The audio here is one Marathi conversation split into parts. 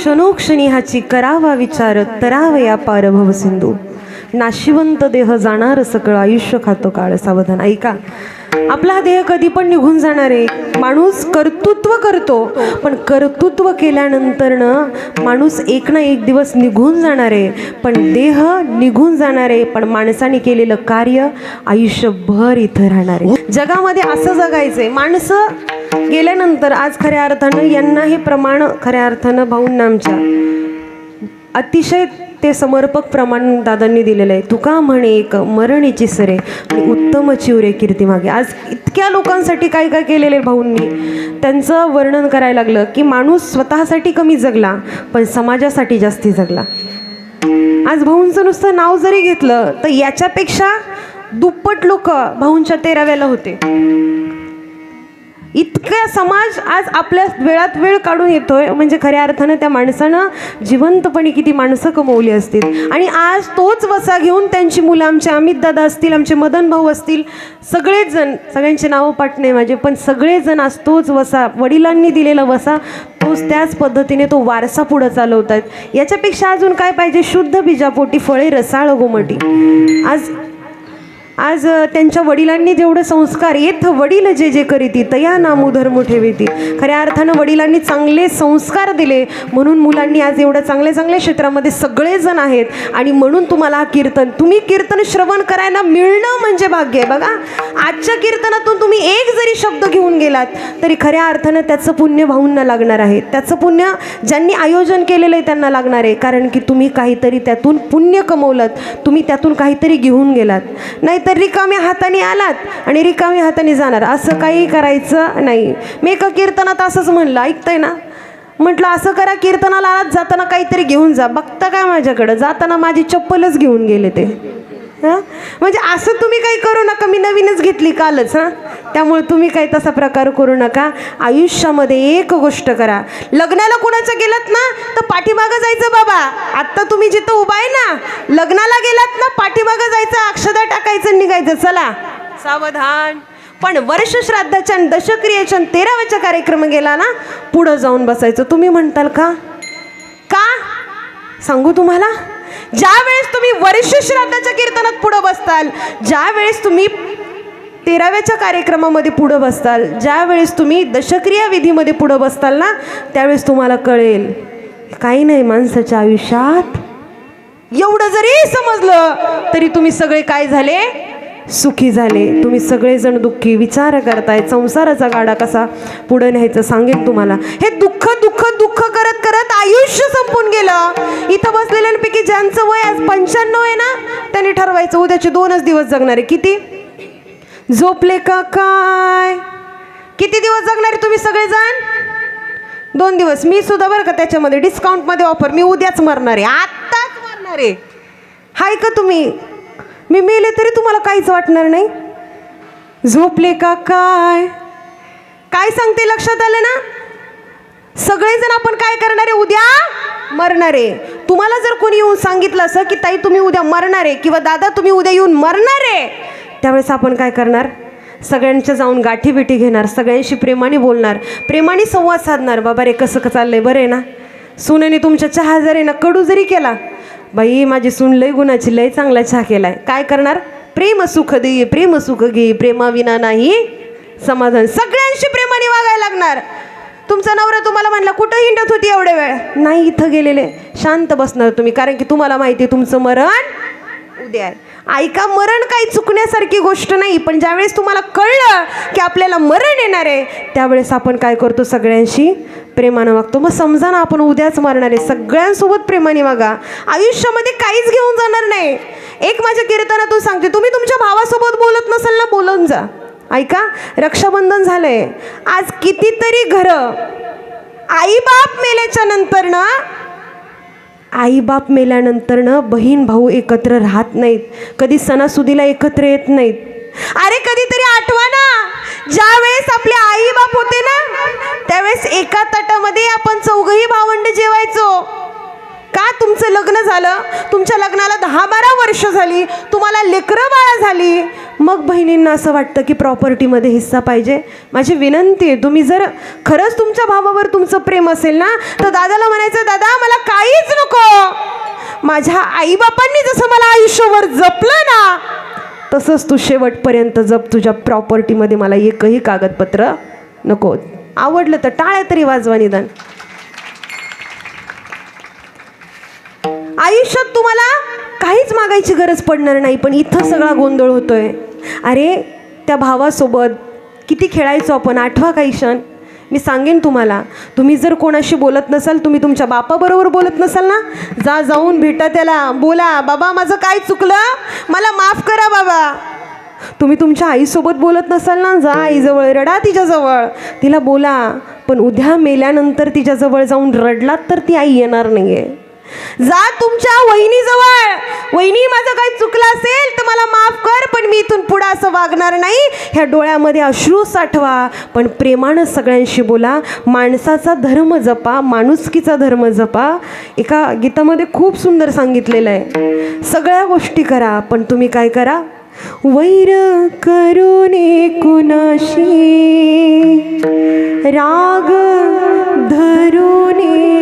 क्षणोक्षणी हाची करावा विचार तरावया पारभव सिंधू. नाशिवंत देह जाणार सकळ आयुष्य खातो काळ सावधान. ऐका आपला हा देह कधी पण निघून जाणार आहे. माणूस कर्तृत्व करतो. पण कर्तृत्व केल्यानंतरनं माणूस एक ना एक दिवस निघून जाणार आहे. पण देह निघून जाणार आहे. पण माणसाने केलेलं कार्य आयुष्यभर इथं राहणार आहे. जगामध्ये असं जगायचंय. माणसं गेल्यानंतर आज खऱ्या अर्थानं यांना हे प्रमाण खऱ्या अर्थानं भाऊंना आमच्या अतिशय ते समर्पक प्रमाण दादांनी दिलेलं आहे. तुका म्हणे एक मरणीची सरे आणि उत्तम चिवरे कीर्ती मागे. आज इतक्या लोकांसाठी काय काय केलेले भाऊंनी? त्यांचं वर्णन करायला लागलं की माणूस स्वतःसाठी कमी जगला पण समाजासाठी जास्ती जगला. आज भाऊंचं नुसतं नाव जरी घेतलं तर याच्यापेक्षा दुप्पट लोक भाऊंच्या तेराव्याला होते. इतका समाज आज आपल्या वेळात वेळ काढून येतोय. म्हणजे खऱ्या अर्थानं त्या माणसानं जिवंतपणे किती माणसं कमवली असतील. आणि आज तोच वसा घेऊन त्यांची मुलं आमचे अमित दादा असतील आमचे मदन भाऊ असतील सगळेच जण सगळ्यांचे नावं पाठणे माझे पण सगळेजण आज तोच वसा वडिलांनी दिलेला वसा तोच त्याच पद्धतीने तो वारसा पुढं चालवत आहेत याच्यापेक्षा अजून काय पाहिजे? शुद्ध बीजापोटी फळे रसाळ गोमटी. आज आज त्यांच्या वडिलांनी जेवढं संस्कार येथ वडील जे जे करीती तया नामू धर्म ठेवीती. खऱ्या अर्थानं वडिलांनी चांगले संस्कार दिले. म्हणून मुलांनी आज एवढ्या चांगल्या चांगल्या क्षेत्रामध्ये सगळेजण आहेत. आणि म्हणून तुम्हाला हा कीर्तन तुम्ही कीर्तन श्रवण करायला मिळणं म्हणजे भाग्य आहे. बघा आजच्या कीर्तनातून तुम्ही एक जरी शब्द घेऊन गेलात तरी खऱ्या अर्थानं त्याचं पुण्य भाऊंना लागणार आहे. त्याचं पुण्य ज्यांनी आयोजन केलेलं आहे त्यांना लागणार आहे. कारण की तुम्ही काहीतरी त्यातून पुण्य कमवलं तुम्ही त्यातून काहीतरी घेऊन गेलात. नाहीतर रिकाम्या हाताने आलात आणि रिकाम्या हाताने जाणार. असं काही करायचं नाही. मी एका कीर्तनात असंच म्हणलं ऐकतंय ना? म्हटलं असं करा कीर्तनाला आलात जाताना काहीतरी घेऊन जा. बघता काय माझ्याकडं? जाताना माझी चप्पलच घेऊन गेले ते. हां? म्हणजे असं तुम्ही काही करू नका. मी नवीनच घेतली कालच हां? त्यामुळे तुम्ही काही तसा प्रकार करू नका. आयुष्यामध्ये एक गोष्ट करा. लग्नाला कुणाचं गेलात ना तर पाठीमागं जायचं बाबा. आत्ता तुम्ही जिथं उभा आहे ना लग्नाला गेलात ना पाठीमागं जायचं अक्षदा टाकायचं निघायचं. चला. सावधान. पण वर्ष श्राद्धाच्या दशक्रियेच्या तेराव्याच्या कार्यक्रम गेला ना पुढं जाऊन बसायचं. तुम्ही म्हणताल का? का? सांगू तुम्हाला? ज्या वेळेस तुम्ही वर्ष श्राद्धाच्या कीर्तनात पुढं बसताल ज्या वेळेस तुम्ही तेराव्याच्या कार्यक्रमामध्ये पुढं बसताल ज्या वेळेस तुम्ही दशक्रिया विधीमध्ये पुढं बसताल ना त्यावेळेस तुम्हाला कळेल काही नाही माणसाच्या आयुष्यात. एवढं जरी समजलं तरी तुम्ही सगळे काय झाले? सुखी झाले. तुम्ही सगळेजण दुःखी. विचार करताय. संसाराचा गाडा कसा पुढे न्यायचं सांगेन तुम्हाला. हे दुःख दुःख दुःख करत करत आयुष्य संपून गेलं. इथं बसलेल्यांपैकी ज्यांचं वय आज पंच्याण्णव आहे ना त्यांनी ठरवायचं. उद्याचे दोनच दिवस जगणार आहे. किती? झोपले का काय? किती दिवस जगणार तुम्ही सगळेजण? दोन दिवस. मी सुद्धा बरं का त्याच्यामध्ये डिस्काउंटमध्ये ऑफर मी उद्याच मरणार आहे. आत्ताच मरणार आहे. हाय का तुम्ही? मी मेले तरी तुम्हाला काहीच वाटणार नाही. झोपले का काय? काय सांगते लक्षात आलं ना? सगळेजण आपण काय करणार आहे? उद्या मरणार आहे. तुम्हाला जर कोणी येऊन सांगितलं असं की ताई तुम्ही उद्या मरणार आहे किंवा दादा तुम्ही उद्या येऊन मरणार आहे त्यावेळेस आपण काय करणार? सगळ्यांच्या जाऊन गाठी बिठी घेणार सगळ्यांशी प्रेमाने बोलणार प्रेमाने संवाद साधणार. बाबा रे कसं कसं चाललंय? बरं आहे ना? सुनेने तुमच्या चहा जरी ना कडू जरी केला बाई माझी सून लय गुणाची लय चांगला चहा केलाय. काय करणार? प्रेम सुख दे प्रेम सुख घे प्रेमाविना नाही. समाधान सगळ्यांशी प्रेमाने वागायला लागणार. तुमचा नवरा तुम्हाला म्हणला कुठं हिंडत होती एवढे वेळ? नाही इथं गेलेले. शांत बसणार तुम्ही कारण की तुम्हाला माहिती आहे तुमचं मरण उद्या आहे. ऐका मरण काही चुकण्यासारखी गोष्ट नाही पण ज्यावेळेस तुम्हाला कळलं की आपल्याला मरण येणार आहे त्यावेळेस आपण काय करतो सगळ्यांशी? प्रेमानं वागतो. मग समजा ना आपण उद्याच मरणार आहे सगळ्यांसोबत प्रेमाने वागा. आयुष्यामध्ये काहीच घेऊन जाणार नाही. एक माझ्या कीर्तनातून सांगते तुम्ही तुमच्या भावासोबत बोलत नसाल ना बोलून जा. ऐका रक्षाबंधन झालंय. आज कितीतरी घरं आई बाप मेल्याच्या नंतर ना आई बाप मेल्यानंतरनं बहीण भाऊ एकत्र राहत नाहीत. कधी सणासुदीला एकत्र येत नाहीत. अरे कधीतरी आठवा ना. ज्या वेळेस आपले आई बाप होते ना त्यावेळेस एका ताटामध्ये आपण चौघही भावंड जेवायचो. का तुमचं लग्न झालं? तुमच्या लग्नाला दहा बारा वर्ष झाली तुम्हाला लेकरं बाळा झाली. मग बहिणींना असं वाटतं की प्रॉपर्टीमध्ये हिस्सा पाहिजे. माझी विनंती आहे तुम्ही जर खरंच तुमच्या भावावर तुमचं प्रेम असेल ना तर दादाला म्हणायचं दादा मला काहीच नको. माझ्या आईबापांनी जसं मला आयुष्यभर जपलं ना तसंच तू शेवटपर्यंत जप तुझ्या प्रॉपर्टीमध्ये मला एकही कागदपत्र नको. आवडलं तर टाळ्या तरी वाजवा निदान. आयुष्यात तुम्हाला काहीच मागायची गरज पडणार नाही पण इथं सगळा गोंधळ होतोय. अरे त्या भावासोबत किती खेळायचो आपण आठवा काही क्षण? मी सांगेन तुम्हाला. तुम्ही जर कोणाशी बोलत नसाल तुम्ही तुमच्या बापाबरोबर बोलत नसाल ना जा जाऊन भेटा त्याला. बोला बाबा माझं काय चुकलं? मला माफ करा बाबा. तुम्ही तुमच्या आईसोबत बोलत नसाल ना जा आईजवळ रडा तिच्याजवळ. तिला बोला पण उद्या मेल्यानंतर तिच्याजवळ जाऊन रडलात तर ती आई येणार नाही आहे जा तुमच्या वहिनीजवळ. वहिनी माझं काही चुकलं असेल तर मला माफ कर पण मी इथून पुढं असं वागणार नाही. ह्या डोळ्यामध्ये अश्रू साठवा पण प्रेमानं सगळ्यांशी बोला. माणसाचा धर्म जपा माणुसकीचा धर्म जपा. एका गीतामध्ये खूप सुंदर सांगितलेलं आहे. सगळ्या गोष्टी करा पण तुम्ही काय करा? वैर करुणे कुणाशी? राग धरुणे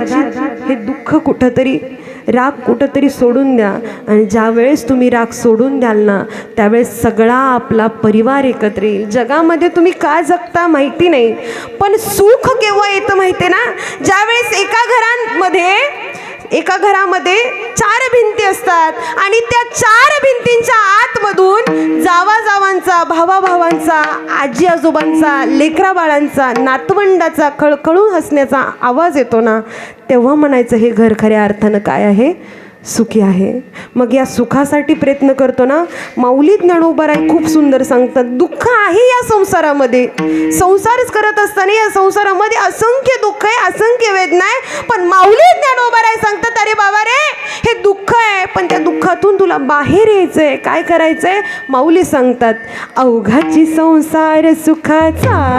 कदाचित हे दुःख कुठंतरी राग कुठंतरी सोडून द्या. आणि ज्या वेळेस तुम्ही राग सोडून द्याल ना त्यावेळेस सगळा आपला परिवार एकत्र येईल. जगामध्ये तुम्ही का जगता माहिती नाही. पण सुख केव्हा येतं माहिती आहे ना? ज्यावेळेस एका घरांमध्ये एका घरामध्ये चार भिंती असतात आणि त्या चार भिंतींच्या भावा आजी आजोबांचा लेकरा बाळांचा नातवंडाचा खळखळून हसण्याचा आवाज येतो ना तेव्हा म्हणायचं हे घर खऱ्या अर्थानं काय आहे? सुखी आहे. मग या सुखासाठी प्रयत्न करतो ना माऊली ज्ञानोबाराय खूप सुंदर सांगतात दुःख आहे या संसारामध्ये. संसारच करत असताना या संसारामध्ये असंख्य दुःख आहे असंख्य वेदना आहे पण माऊलीत ज्ञानोबाराय सांगतात अरे बाबा रे हे दुःख आहे पण त्या दुःखातून तुला बाहेर यायचं आहे काय करायचं आहे माऊली सांगतात अवघाची संसार सुखाचा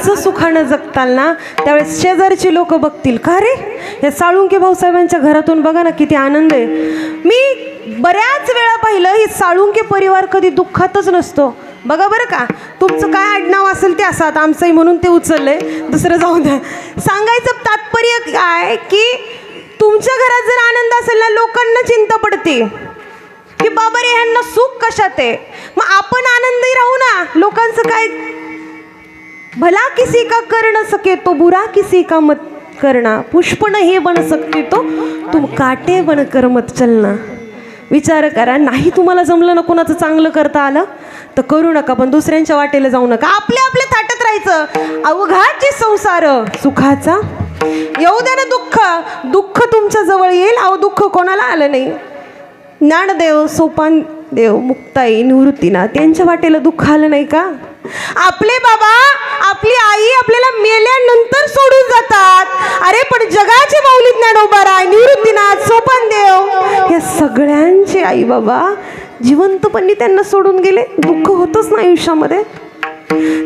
असं सुखानं जगताल ना त्यावेळेस शेजारची लोक बघतील. का रे? या साळुंके भाऊसाहेबांच्या घरातून बघा ना किती आनंद आहे. मी बऱ्याच वेळा पाहिलं ही साळुंके परिवार कधी दुःखातच नसतो. बघा बरं का तुमचं काय आडनाव असेल ते असं आता आमचंही म्हणून ते उचललंय. दुसरं जाऊन द्या. सांगायचं तात्पर्य काय की तुमच्या घरात जर आनंद असेल ना लोकांना चिंता पडते. की बाबा रे ह्यांना सुख कशात आहे? मग आपण आनंदी राहू ना. लोकांचं काय भला किसी का कर न सके तो बुरा किसी का मत करना। पुष्प हे बन सकते तो तुम काटे बन कर मत चलना। विचार करा नाही तुम्हाला जमलं ना कोणाचं चांगलं करता आलं तर करू नका पण दुसऱ्यांच्या वाटेला जाऊ नका. आपल्या आपल्या थाटत राहायचं. अवघाचे संसार सुखाचा. येऊ द्या ना दुःख. दुःख तुमच्या जवळ येईल. अहो दुःख कोणाला आलं नाही. ज्ञानदेव सोपान देव मुक्ताई निवृत्तीनाथ त्यांच्या वाटेला दुःख आलं नाही का? आपले बाबा आपली आई आपल्याला मेल्यानंतर सोडून जातात. अरे पण जगाचे माऊली ज्ञानोबाराय निवृत्तीनाथ सोपान देव. या सगळ्यांचे आई बाबा जिवंतपणी त्यांना सोडून गेले. दुःख होतच ना आयुष्यामध्ये.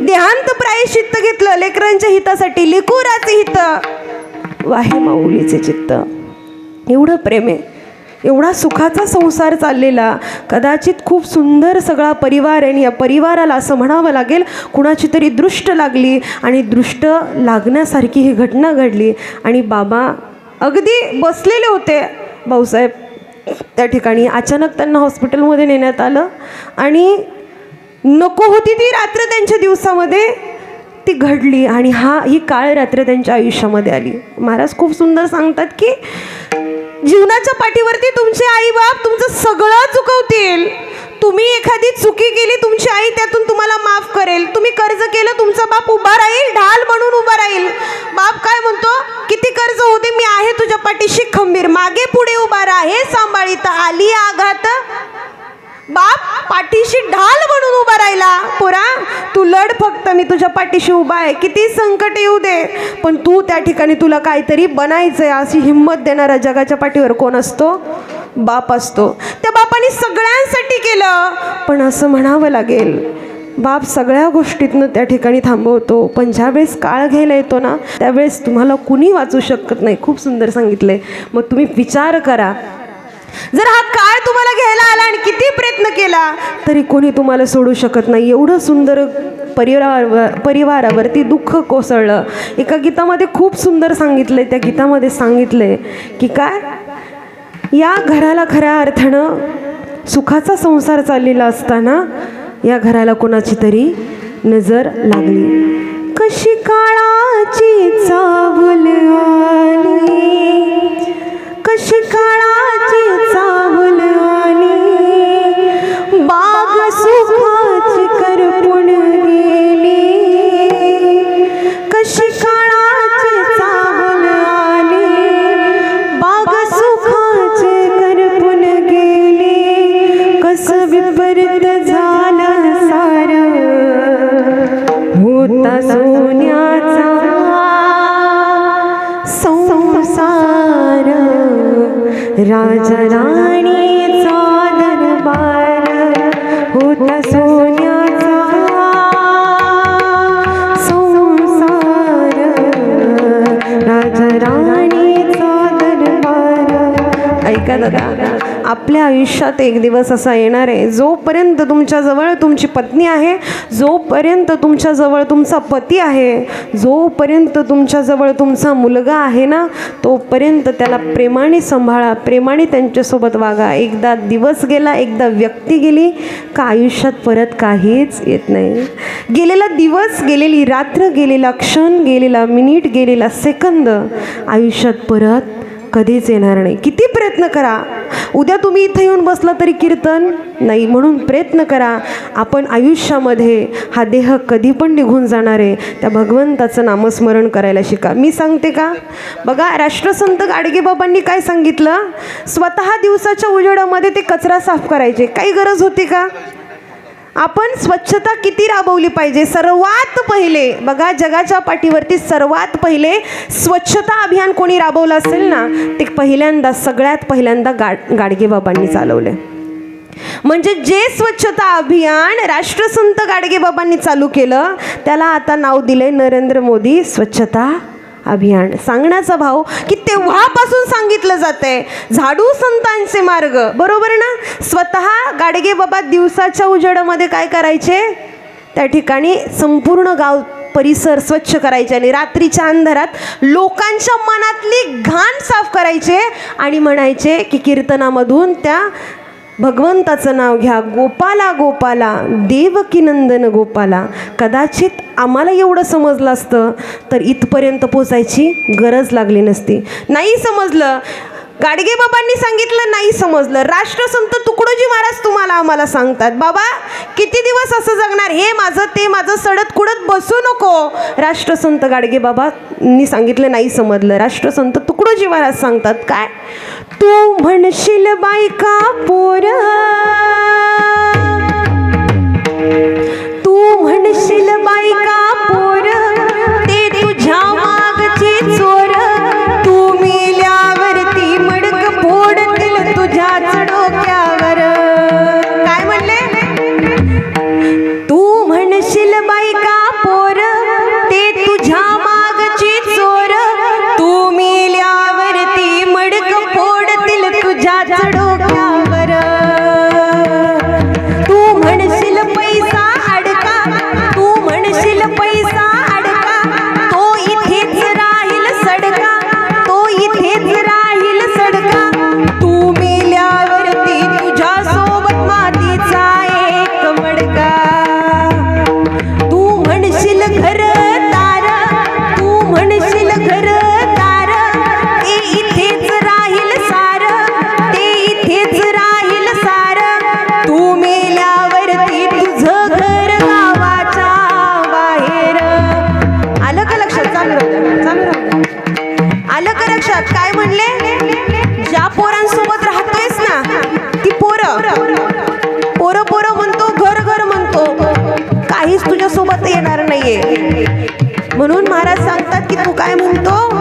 देहांत प्रायश्चित्त घेतलं लेकरांच्या हितासाठी लेकुराचे हित. वाहे माऊलीचे चित्त. एवढं प्रेम आहे. एवढा सुखाचा संसार चाललेला कदाचित खूप सुंदर सगळा परिवार आहे आणि या परिवाराला असं म्हणावं लागेल कुणाची तरी दृष्ट लागली आणि दृष्ट लागण्यासारखी ही घटना घडली. आणि बाबा अगदी बसलेले होते भाऊसाहेब त्या ठिकाणी. अचानक त्यांना हॉस्पिटलमध्ये नेण्यात आलं आणि नको होती ती रात्र त्यांच्या दिवसामध्ये ती घडली आणि हा ही काळ रात्र त्यांच्या आयुष्यामध्ये आली. महाराज खूप सुंदर सांगतात की जीवनाच्या पाठीवरती तुमचे आई बाप तुमचं सगळं चुकवतील. तुम्ही एखादी चुकी केली तुमची आई त्यातून तुम्हाला माफ करेल. तुम्ही कर्ज केलं तुमचा बाप उभा राहील ढाल म्हणून उभा राहील. बाप काय म्हणतो? किती कर्ज होते मी आहे तुझ्या पाठीशी खंबीर. मागे पुढे उभा राहे. सांभाळीत आली आघात बाप पाठीशी ढाल म्हणून उभा राहिला. पोरा तू लढ फक्त मी तुझ्या पाठीशी उभा आहे. किती संकट येऊ दे. पण तू त्या ठिकाणी तुला काहीतरी बनायचंय. अशी हिंमत देणारा जगाच्या पाठीवर कोण असतो? बाप असतो. त्या बापाने सगळ्यांसाठी केलं. पण असं म्हणावं लागेल बाप सगळ्या गोष्टीतनं त्या ठिकाणी थांबवतो. पण ज्यावेळेस काळ घ्यायला येतो ना त्यावेळेस तुम्हाला कुणी वाचू शकत नाही. खूप सुंदर सांगितलंय. मग तुम्ही विचार करा. जर हा काळ तुम्हाला घ्यायला आला आणि किती प्रयत्न केला तरी कोणी तुम्हाला सोडू शकत नाही. एवढं सुंदर परिवार परिवारावरती दुःख कोसळलं. एका गीतामध्ये खूप सुंदर सांगितलंय त्या गीतामध्ये सांगितलंय की काय? या घराला खऱ्या अर्थानं सुखाचा संसार चाललेला असताना या घराला कोणाची तरी नजर लागली. कशी काळाची चावल आली. आपल्या आयुष्यात एक दिवस असा येणार आहे. जोपर्यंत तुमच्याजवळ तुमची पत्नी आहे जोपर्यंत तुमच्याजवळ तुमचा पती आहे जोपर्यंत तुमच्याजवळ तुमचा मुलगा आहे ना तोपर्यंत त्याला प्रेमाने सांभाळा. प्रेमाने त्यांच्यासोबत वागा. एकदा दिवस गेला एकदा व्यक्ती गेली का आयुष्यात परत काहीच येत नाही. गेलेला दिवस गेलेली रात्र गेलेला क्षण गेलेला मिनिट गेलेला सेकंद आयुष्यात परत कधीच येणार नाही. किती प्रयत्न करा. उद्या तुम्ही इथं येऊन बसला तरी कीर्तन नाही म्हणून प्रयत्न करा. आपण आयुष्यामध्ये हा देह कधी पण निघून जाणार आहे. त्या भगवंताचं नामस्मरण करायला शिका. मी सांगते का? बघा राष्ट्रसंत गाडगेबाबांनी काय सांगितलं? स्वतः दिवसाच्या उजेडामध्ये ते कचरा साफ करायचे. काही गरज होती का? आपण स्वच्छता किती राबवली पाहिजे? सर्वात पहिले बघा जगाच्या पाठीवरती सर्वात पहिले स्वच्छता अभियान कोणी राबवलं असेल ना ते पहिल्यांदा सगळ्यात पहिल्यांदा गाड गाडगेबाबांनी चालवलं. म्हणजे जे स्वच्छता अभियान राष्ट्रसंत गाडगेबाबांनी चालू केलं त्याला आता नाव दिलंय नरेंद्र मोदी स्वच्छता अभियान. सांगण्याचा भाव की तेव्हापासून सांगितलं जातंय. झाडू संतांचे मार्ग. बरोबर ना? स्वतः गाडगे बाबा दिवसाच्या उजेडामध्ये काय करायचे? त्या ठिकाणी संपूर्ण गाव परिसर स्वच्छ करायचे आणि रात्रीच्या अंधारात लोकांच्या मनातली घाण साफ करायचे आणि म्हणायचे की कीर्तनामधून त्या भगवंताचं नाव घ्या. गोपाला गोपाला. देवकीनंदन गोपाला. कदाचित आम्हाला एवढं समजलं असतं तर इथपर्यंत पोचायची गरज लागली नसती. नाही समजलं. गाडगे बाबांनी सांगितलं नाही समजलं. राष्ट्रसंत तुकडोजी महाराज तुम्हाला आम्हाला सांगतात. बाबा किती दिवस असं जगणार? हे माझं ते माझं सडत कुडत बसू नको. राष्ट्रसंत गाडगे बाबांनी सांगितलं नाही समजलं. राष्ट्रसंत तुकडोजी महाराज सांगतात काय? तू म्हणशील बायका पोर? पैसा लक्षात ज्या पोरांसोबत राहतोयस ना ती पोरं. पोरं पोरं म्हणतो घर घर म्हणतो. काहीच तुझ्या सोबत येणार नाहीये. म्हणून महाराज सांगतात की तू काय म्हणतो?